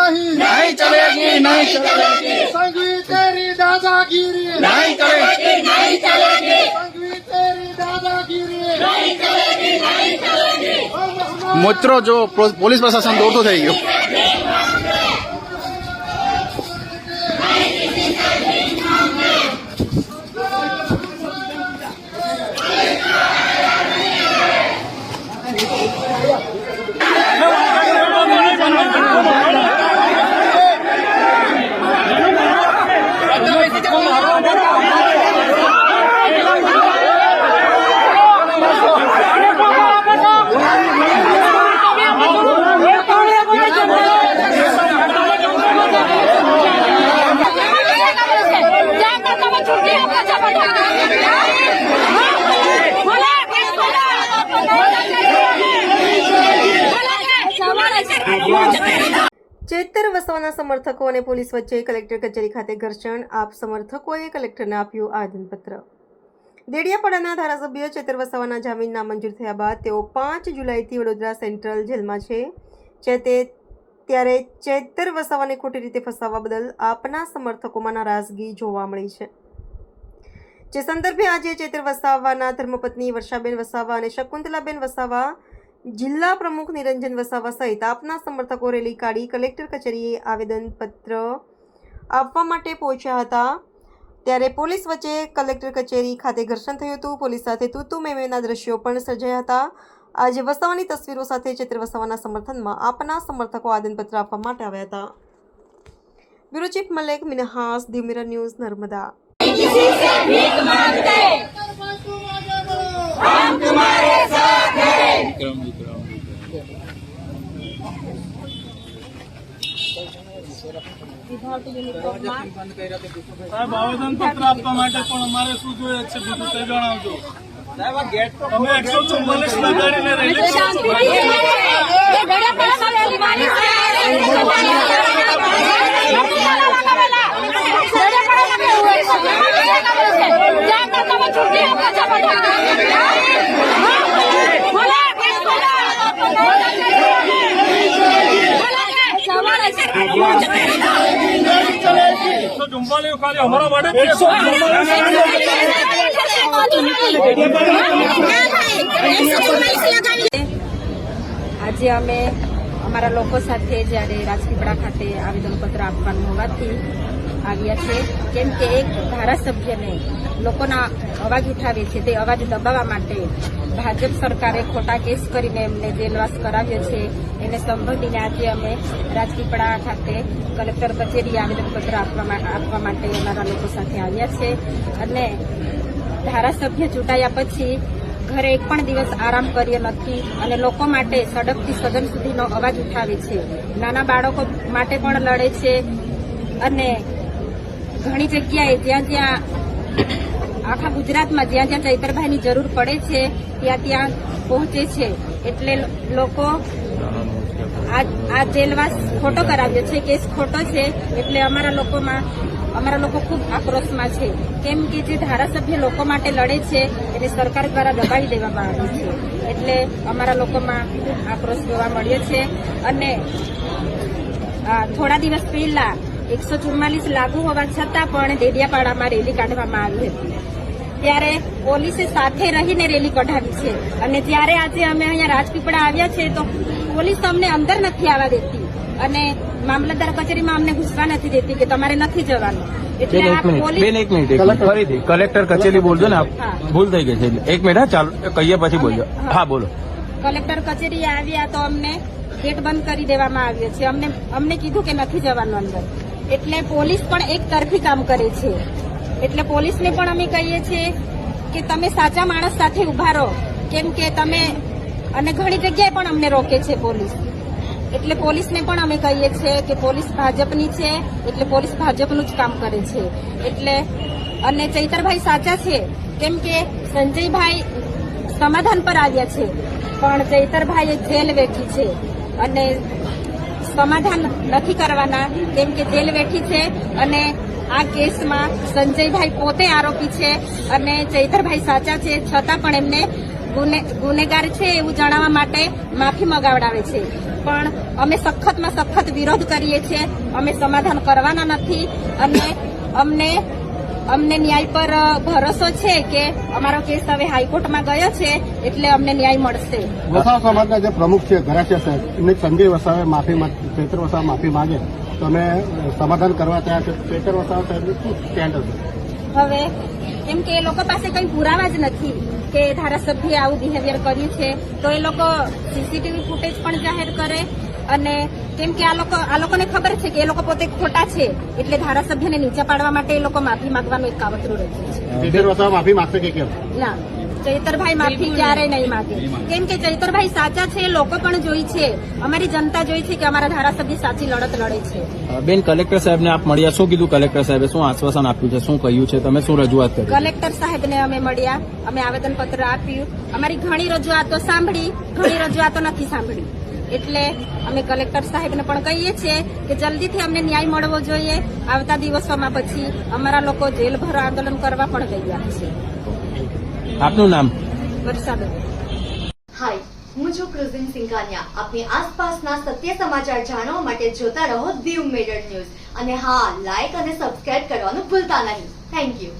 नहीं नहीं चलेगी नहीं चलेगी संघवी तेरी दादागिरी नहीं चलेगी नहीं चलेगी संघवी तेरी दादागिरी हम हमारे મિત્રો જો પો- પોલીસ પ્રશાસન દોડતું થઈ ગયું ચેતર વસાવાના સમર્થકો અને પોલીસ વચ્ચે કલેક્ટર કચેરી ખાતે ઘર્ષણ. આપ સમર્થકોએ કલેક્ટરને આપ્યું આવેદનપત્ર. દેડિયાપાડાના ધારાસભ્ય ચેતર વસાવાના જામીન નામંજૂર થયા બાદ તેઓ પાંચ જુલાઈથી વડોદરા સેન્ટ્રલ જેલમાં છે. જે તે ત્યારે ચેતર વસાવાને ખોટી રીતે ફસાવવા બદલ આપના સમર્થકોમાં નારાજગી જોવા મળી છે. જે સંદર્ભે આજે ચેતર વસાવાના ધર્મપત્ની વર્ષાબેન વસાવા અને શકુંતલાબેન વસાવા જિલ્લા પ્રમુખ નિરંજન વસાવા સહિત આપના સમર્થકો રેલી કાઢી કલેક્ટર કચેરીએ આવેદનપત્ર આપવા માટે પહોંચ્યા હતા. ત્યારે પોલીસ વચ્ચે કલેક્ટર કચેરી ખાતે ઘર્ષણ થયું હતું. પોલીસ સાથે તૂતુ મેમેના દ્રશ્યો પણ સર્જાયા હતા. આજે વસાવાની તસવીરો સાથે ચિત્ર વસાવાના સમર્થનમાં આપના સમર્થકો આવેદનપત્ર આપવા માટે આવ્યા હતા. બ્યુરો ચીફ મલેક મિનહાસ ધીમીરા ન્યૂઝ, નર્મદા. સાહેબ આવેદન પત્ર આપવા માટે પણ અમારે શું જોઈએ છે બીજું તે જણાવજો તમે એકસો ચુમ્માલીસ લગાડીને રેલી કરો આજે અમે અમારા લોકો સાથે જ્યારે રાજપીપળા ખાતે આવેદનપત્ર આપવાનું હોવાથી આવ્યા છે. કેમ કે એક ધારાસભ્યને લોકોના અવાજ ઉઠાવે છે તે અવાજ દબાવવા માટે ભાજપ સરકારે ખોટા કેસ કરીને એમને જેલવાસ કરાવ્યો છે. એને સંબંધીને આજે અમે રાજપીપળા ખાતે કલેક્ટર કચેરી આવેદનપત્ર આપવા આપવા માટે અમારા લોકો સાથે આવ્યા છે. અને ધારાસભ્ય ચૂંટાયા પછી ઘરે એક પણ દિવસ આરામ કર્યો નથી અને લોકો માટે સડકથી સદન સુધીનો અવાજ ઉઠાવે છે. નાના બાળકો માટે પણ લડે છે અને ઘણી જગ્યાએ જ્યાં જ્યાં આખા ગુજરાતમાં જ્યાં જ્યાં ચૈતરભાઈની જરૂર પડે છે, ત્યાં ત્યાં પહોંચે છે. એટલે લોકો આ જેલવાસ ખોટો કરાવ્યો છે, કેસ ખોટો છે, એટલે અમારા લોકોમાં અમારા લોકો ખૂબ આક્રોશમાં છે. કેમ કે જે ધારાસભ્ય લોકો માટે લડે છે, એને સરકાર દ્વારા દબાવી દેવામાં આવે છે. એટલે અમારા લોકોમાં ખૂબ આક્રોશ જોવા મળ્યો છે. અને થોડા દિવસ પહેલા એકસો ચુમ્માલીસ લાગુ હોવા છતાં પણ દેડિયાપાડામાં રેલી કાઢવામાં આવી હતી. ત્યારે પોલીસે સાથે રહીને રેલી કઢાવી છે. અને જ્યારે આજે અમે અહીંયા રાજપીપળા આવ્યા છે તો પોલીસ અમને અંદર નથી આવવા દેતી. અને મામલતદાર કચેરીમાં અમને ઘૂસવા નથી દેતી કે તમારે નથી જવાનું. એટલે એક મિનિટ. ફરીથી કલેક્ટર કચેરી બોલજો ને ભૂલ થઈ ગઈ છે. એક મિનિટ હા ચાલો. કહીએ પછી બોલજો. હા. હા બોલો. કલેક્ટર કચેરી આવ્યા તો અમને ગેટ બંધ કરી દેવામાં આવ્યો છે. અમને અમને કીધું કે નથી જવાનું અંદર. એટલે પોલીસ પણ એક તરફી કામ કરે છે. એટલે પોલીસને પણ અમે કહીએ છીએ કે તમે સાચા માણસ સાથે ઊભા રહો. કેમ કે તમે અને ઘણી જગ્યાએ પણ અમને રોકે છે પોલીસ. એટલે પોલીસને પણ અમે કહીએ છીએ કે પોલીસ ભાજપની છે, એટલે પોલીસ ભાજપનું જ કામ કરે છે. એટલે અને ચૈતરભાઈ સાચા છે. કેમ કે સંજયભાઈ સમાધાન પર આવ્યા છે. પણ ચૈતરભાઈએ જેલ વેઠી છે. અને સમાધાન નથી કરવાના. કેમ કે જેલ વેઠી છે અને આ કેસમાં સંજયભાઈ પોતે આરોપી છે અને ચૈતરભાઈ સાચા છે. છતાં પણ એમને ગુનેગાર છે એવું જણાવવા માટે માફી મગાવડાવે છે. પણ અમે સખતમાં સખત વિરોધ કરીએ છીએ. અમે સમાધાન કરવાના નથી અને અમને અમને ન્યાય પર ભરોસો છે કે અમારો કેસ હવે હાઈકોર્ટમાં ગયો છે એટલે અમને ન્યાય મળશે. વસાવ સમાજના જે પ્રમુખ છે ગરાસિયા સાહેબ એમને સંજય વસાવે માફી માંગ- ચૈત્ર વસાવ માફી માંગે. તો અમે સમાધાન કરવા ત્યાં છે. ચૈત્ર વસાવ સાહેબનું શું સ્ટેન્ડ હશે? હવે કેમ કે એ લોકો પાસે કંઈ પુરાવા જ નથી કે ધારાસભ્યએ આવું બિહેવિયર કર્યું છે. તો એ લોકો સીસીટીવી ફૂટેજ પણ જાહેર કરે અને કેમ કે આ લોકો આ લોકોને ખબર છે કે એ લોકો પોતે ખોટા છે એટલે ધારાસભ્યને નીચે પાડવા માટે એ લોકો માફી માંગવાનું એક કાવતરું રચ્યું છે. માફી માંગશે કે કેમ? ના ચૈતરભાઈ માફી ક્યારે નહીં માગે. કેમ કે ચૈતરભાઈ સાચા છે એ લોકો પણ જોઈ છે. અમારી જનતા જોઈ છે કે અમારા ધારાસભ્ય સાચી લડત લડે છે. બેન કલેક્ટર સાહેબને આપ મળ્યા. શું કીધું કલેક્ટર સાહેબે? શું આશ્વાસન આપ્યું છે? શું કહ્યું છે? તમે શું રજૂઆત કરી? કલેક્ટર સાહેબને અમે મળ્યા અમે આવેદનપત્ર આપ્યું. અમારી ઘણી રજૂઆતો સાંભળી ઘણી રજૂઆતો નથી સાંભળી. એટલે અમે કલેક્ટર સાહેબને પણ કહીએ છીએ કે જલ્દીથી અમને ન્યાય મળવો જોઈએ. આવતા દિવસોમાં પછી અમારા લોકો જેલભર આંદોલન કરવા પણ ગયા છે. આપનું નામ? વરસાદ. હાય હું છું કૃઝિન સિંઘાનિયા. આપની આસપાસના સત્ય સમાચાર જાણવા માટે જોતા રહો દીવ મેડર ન્યૂઝ. અને હા લાઈક અને સબસ્ક્રાઇબ કરવાનું ભૂલતા નહીં. Thank you